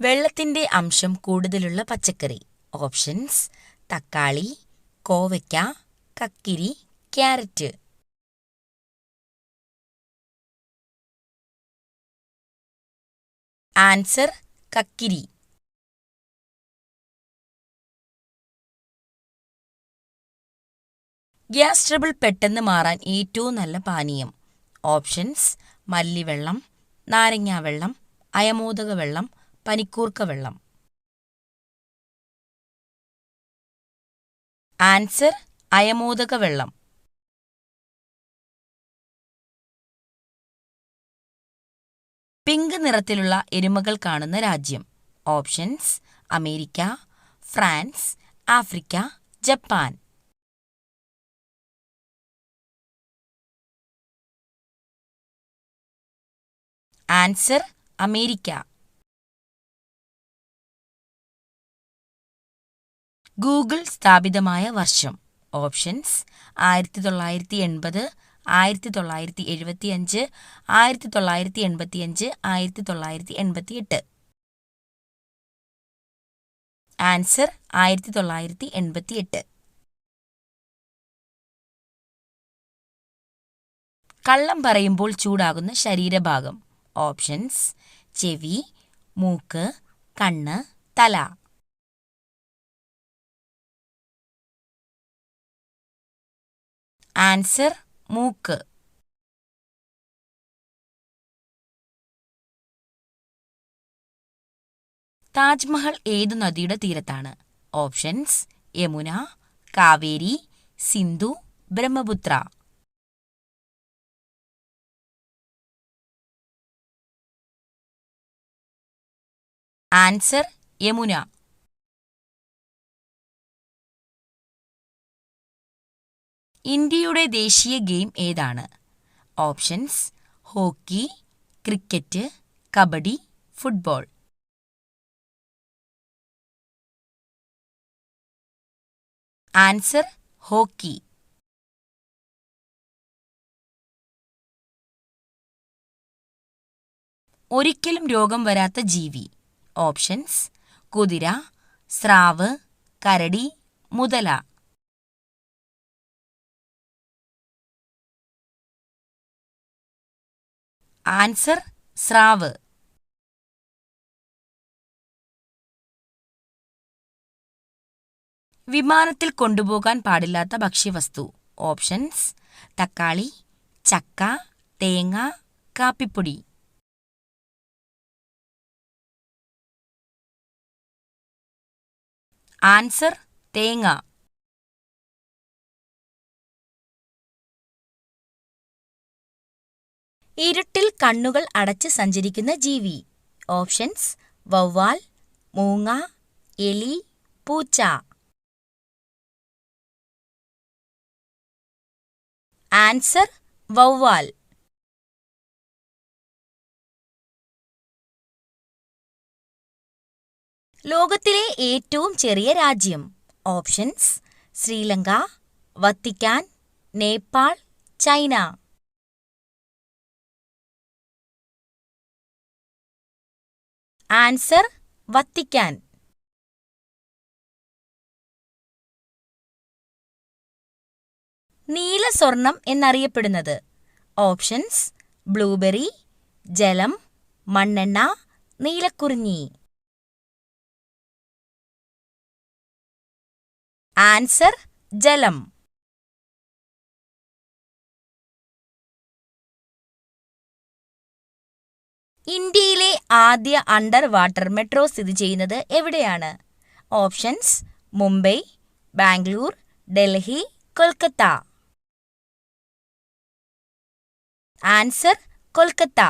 വെള്ളത്തിന്റെ അംശം കൂടുതലുള്ള പച്ചക്കറി. ഓപ്ഷൻസ് തക്കാളി കോവയ്ക്ക കക്കിരി ക്യാരറ്റ്. ആൻസർ കക്കിരി. ഗ്യാസ് ട്രബിൾ പെട്ടെന്ന് മാറാൻ ഏറ്റവും നല്ല പാനീയം. ഓപ്ഷൻസ് മല്ലിവെള്ളം നാരങ്ങാവെള്ളം അയമോദക വെള്ളം പനിക്കൂർക്ക വെള്ളം ആൻസർ അയമോദക വെള്ളം പിങ്ക് നിറത്തിലുള്ള എരുമകൾ കാണുന്ന രാജ്യം. Options America France Africa Japan. Answer America. Google സ്ഥാപിതമായ വർഷം. ഓപ്ഷൻസ് ആയിരത്തി തൊള്ളായിരത്തി എൺപത് ആയിരത്തി തൊള്ളായിരത്തി എഴുപത്തിയഞ്ച് ആയിരത്തി തൊള്ളായിരത്തി എൺപത്തിയഞ്ച് ആയിരത്തി തൊള്ളായിരത്തി എൺപത്തിയെട്ട് ആൻസർ ആയിരത്തി തൊള്ളായിരത്തി എൺപത്തിയെട്ട് കള്ളം പറയുമ്പോൾ ചൂടാകുന്ന ശരീരഭാഗം. ഓപ്ഷൻസ് ചെവി മൂക്ക് കണ്ണ് തല. ആൻസർ മൂക്ക്. താജ്മഹൽ ഏതു നദിയുടെ തീരത്താണ്? ഓപ്ഷൻസ് യമുന കാവേരി സിന്ധു ബ്രഹ്മപുത്ര. ആൻസർ യമുന. ഇന്ത്യയുടെ ദേശീയ ഗെയിം ഏതാണ്? Options hockey cricket kabaddi football. Answer hockey. ഒരിക്കലും രോഗം വരാത്ത ജീവി. ഓപ്ഷൻസ് കുതിര സ്രാവ് കരടി മുതല. ആൻസർ സ്രാവ്. വിമാനത്തിൽ കൊണ്ടുപോകാൻ പാടില്ലാത്ത ഭക്ഷ്യവസ്തു. ഓപ്ഷൻസ് തക്കാളി ചക്ക തേങ്ങ കാപ്പിപ്പൊടി. ആൻസർ തേങ്ങ. ഇരുട്ടിൽ കണ്ണുകൾ അടച്ച് സഞ്ചരിക്കുന്ന ജീവി. ഓപ്ഷൻസ് വവ്വാൽ മൂങ്ങ എലി പൂച്ച. ആൻസർ വവ്വാൽ. ലോകത്തിലെ ഏറ്റവും ചെറിയ രാജ്യം. Options Sri Lanka Vatican Nepal China. Answer Vatican. നീല സ്വർണം എന്നറിയപ്പെടുന്നത്. ഓപ്ഷൻസ് ബ്ലൂബെറി ജലം മണ്ണെണ്ണ നീലക്കുറിഞ്ഞി. ആൻസർ ജലം. ഇന്ത്യയിലെ ആദ്യ അണ്ടർ വാട്ടർ മെട്രോ സ്ഥിതി ചെയ്യുന്നത് എവിടെയാണ്? ഓപ്ഷൻസ് മുംബൈ ബാംഗ്ലൂർ ഡൽഹി കൊൽക്കത്ത. ആൻസർ കൊൽക്കത്ത.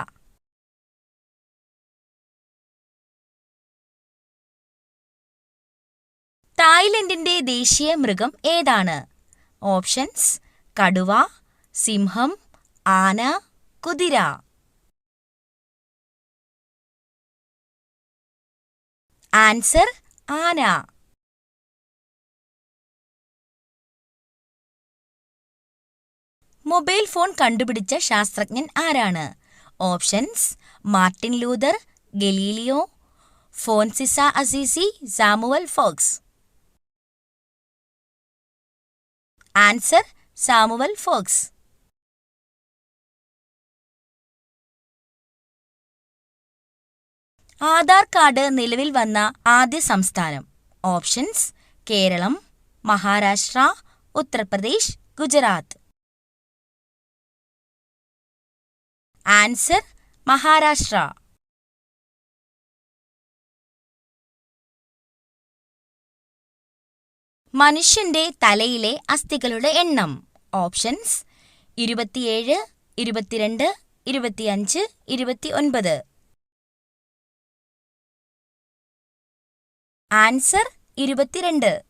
തായ്ലൻഡിന്റെ ദേശീയ മൃഗം ഏതാണ്? ഓപ്ഷൻസ് കടുവ സിംഹം ആന കുതിര. ആൻസർ ആന. മൊബൈൽ ഫോൺ കണ്ടുപിടിച്ച ശാസ്ത്രജ്ഞൻ ആരാണ്? Options Martin Luther Galileo Francis Assisi Samuel Fox. Answer Samuel Fox. Aadhaar card നിലവിൽ വന്ന ആദ്യ സംസ്ഥാനം. ഓപ്ഷൻസ് കേരളം മഹാരാഷ്ട്ര ഉത്തർപ്രദേശ് ഗുജറാത്ത്. ആൻസർ മഹാരാഷ്ട്ര. മനുഷ്യന്റെ തലയിലെ അസ്ഥികളുടെ എണ്ണം. ഓപ്ഷൻസ് ഇരുപത്തിയേഴ് ഇരുപത്തിരണ്ട് ഇരുപത്തിയഞ്ച് ഇരുപത്തി ഒൻപത് ആൻസർ ഇരുപത്തിരണ്ട്.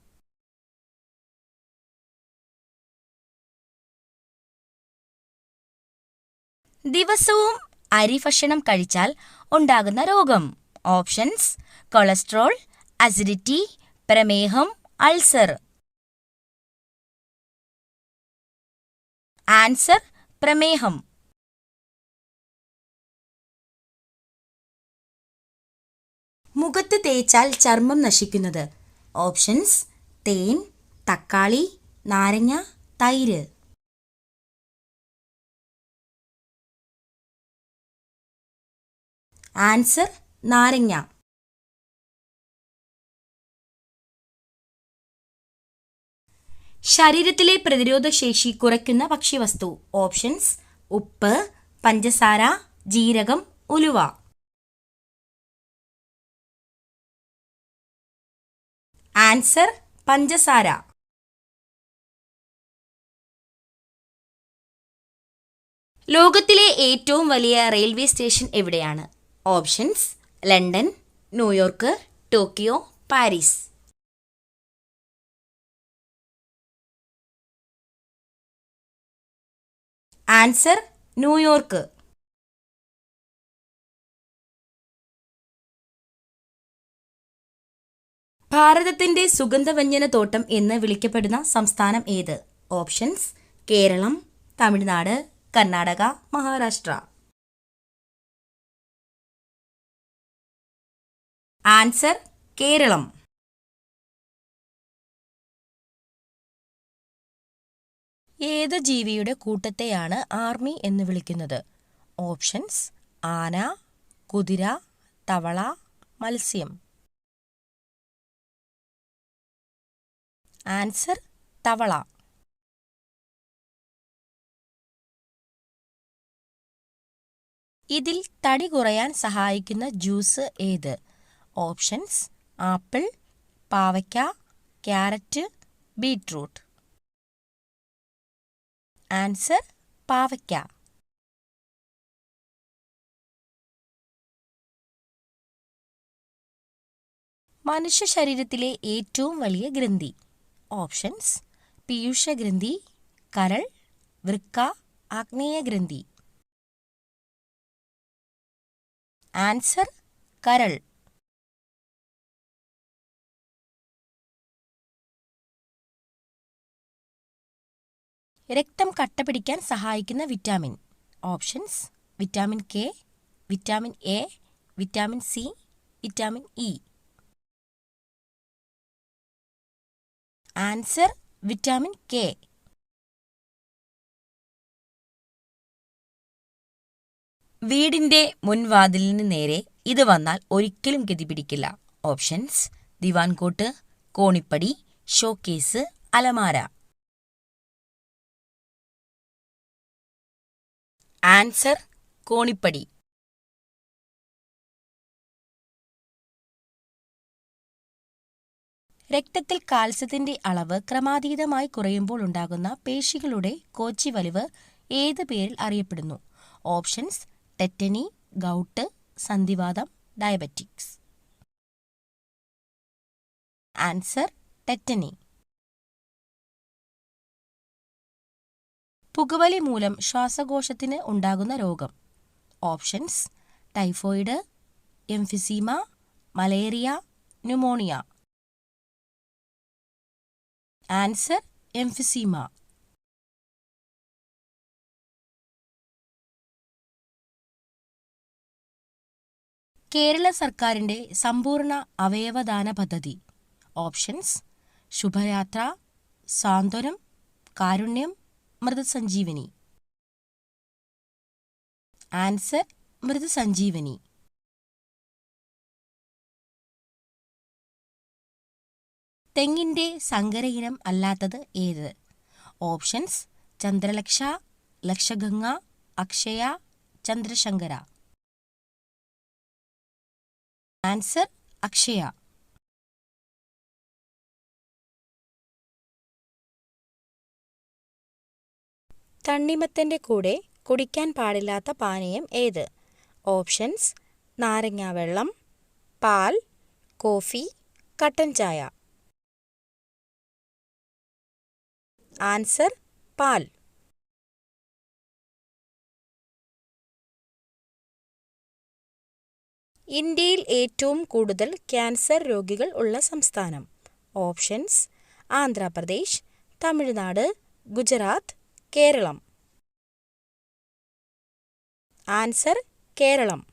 ദിവസവും അരി ഭക്ഷണം കഴിച്ചാൽ ഉണ്ടാകുന്ന രോഗം. ഓപ്ഷൻസ് കൊളസ്ട്രോൾ അസിഡിറ്റി പ്രമേഹം അൾസർ. ആൻസർ പ്രമേഹം. മുഖത്ത് തേച്ചാൽ ചർമ്മം നശിക്കുന്നത്. ഓപ്ഷൻസ് തേൻ തക്കാളി നാരങ്ങ തൈര്. ആൻസർ നാരങ്ങ. ശരീരത്തിലെ പ്രതിരോധ ശേഷി കുറയ്ക്കുന്ന ഭക്ഷ്യവസ്തു. ഓപ്ഷൻസ് ഉപ്പ് പഞ്ചസാര ജീരകം ഉലുവ. ആൻസർ പഞ്ചസാര. ലോകത്തിലെ ഏറ്റവും വലിയ റെയിൽവേ സ്റ്റേഷൻ എവിടെയാണ്? Options London New York Tokyo Paris. Answer New York. ഭാരതത്തിന്റെ സുഗന്ധവ്യഞ്ജന തോട്ടം എന്ന് വിളിക്കപ്പെടുന്ന സംസ്ഥാനം ഏത്? ഓപ്ഷൻസ് കേരളം തമിഴ്നാട് കർണാടക മഹാരാഷ്ട്ര. ആൻസർ കേരളം. ഏത് ജീവിയുടെ കൂട്ടത്തെയാണ് ആർമി എന്ന് വിളിക്കുന്നത്? ഓപ്ഷൻസ് ആന കുതിര തവള മത്സ്യം. ആൻസർ തവള. ഇതിൽ തടി കുറയാൻ സഹായിക്കുന്ന ജ്യൂസ് ഏത്? ഓപ്ഷൻസ് ആപ്പിൾ പാവയ്ക്ക ക്യാരറ്റ് ബീട്രൂട്ട്. ആൻസർ പാവയ്ക്ക. മനുഷ്യ ശരീരത്തിലെ ഏറ്റവും വലിയ ഗ്രന്ഥി. ഓപ്ഷൻസ് പീയൂഷഗ്രന്ഥി കരൾ വൃക്ക ആഗ്നേയഗ്രന്ഥി ആൻസർ കരൾ. രക്തം കട്ട പിടിക്കാൻ സഹായിക്കുന്ന vitamin. Options vitamin K vitamin A vitamin C vitamin E. Answer vitamin K. വീടിന്റെ മുൻവാതിലിന് നേരെ ഇത് വന്നാൽ ഒരിക്കലും ഗതി പിടിക്കില്ല. ഓപ്ഷൻസ് ദിവാൻകോട്ട് കോണിപ്പടി ഷോക്കേസ് അലമാര. ആൻസർ കോണിപ്പടി. രക്തത്തിൽ കാൽസ്യത്തിന്റെ അളവ് ക്രമാതീതമായി കുറയുമ്പോൾ ഉണ്ടാകുന്ന പേശികളുടെ കോച്ചി വലിവ് ഏത് പേരിൽ അറിയപ്പെടുന്നു? ഓപ്ഷൻസ് ടെറ്റനി ഗൗട്ട് സന്ധിവാതം ഡയബറ്റിക്സ്. Answer tetany. പുകവലി മൂലം ശ്വാസകോശത്തിന് ഉണ്ടാകുന്ന രോഗം. Options typhoid emphysema malaria pneumonia. Answer emphysema. Kerala സർക്കാരിന്റെ സമ്പൂർണ അവയവദാന പദ്ധതി. ഓപ്ഷൻസ് ശുഭയാത്ര സാന്ത്വനം കാരുണ്യം മൃതസഞ്ജീവനി. ആൻസർ മൃതസഞ്ജീവനി. തെങ്ങിന്റെ സങ്കര ഇനം അല്ലാത്തത് ഏത്? ഓപ്ഷൻസ് ചന്ദ്രലക്ഷ ലക്ഷഗംഗ അക്ഷയ ചന്ദ്രശങ്കര. ആൻസർ അക്ഷയ. തണ്ണിമത്തന്റെ കൂടെ കുടിക്കാൻ പാടില്ലാത്ത പാനീയം ഏത്? ഓപ്ഷൻസ് നാരങ്ങാവെള്ളം പാൽ കോഫി കട്ടൻ ചായ. ആൻസർ പാൽ. ഇന്ത്യയിൽ ഏറ്റവും കൂടുതൽ ക്യാൻസർ രോഗികൾ ഉള്ള സംസ്ഥാനം. ഓപ്ഷൻസ് ആന്ധ്രാപ്രദേശ് തമിഴ്നാട് ഗുജറാത്ത് കേരളം. ആൻസർ കേരളം.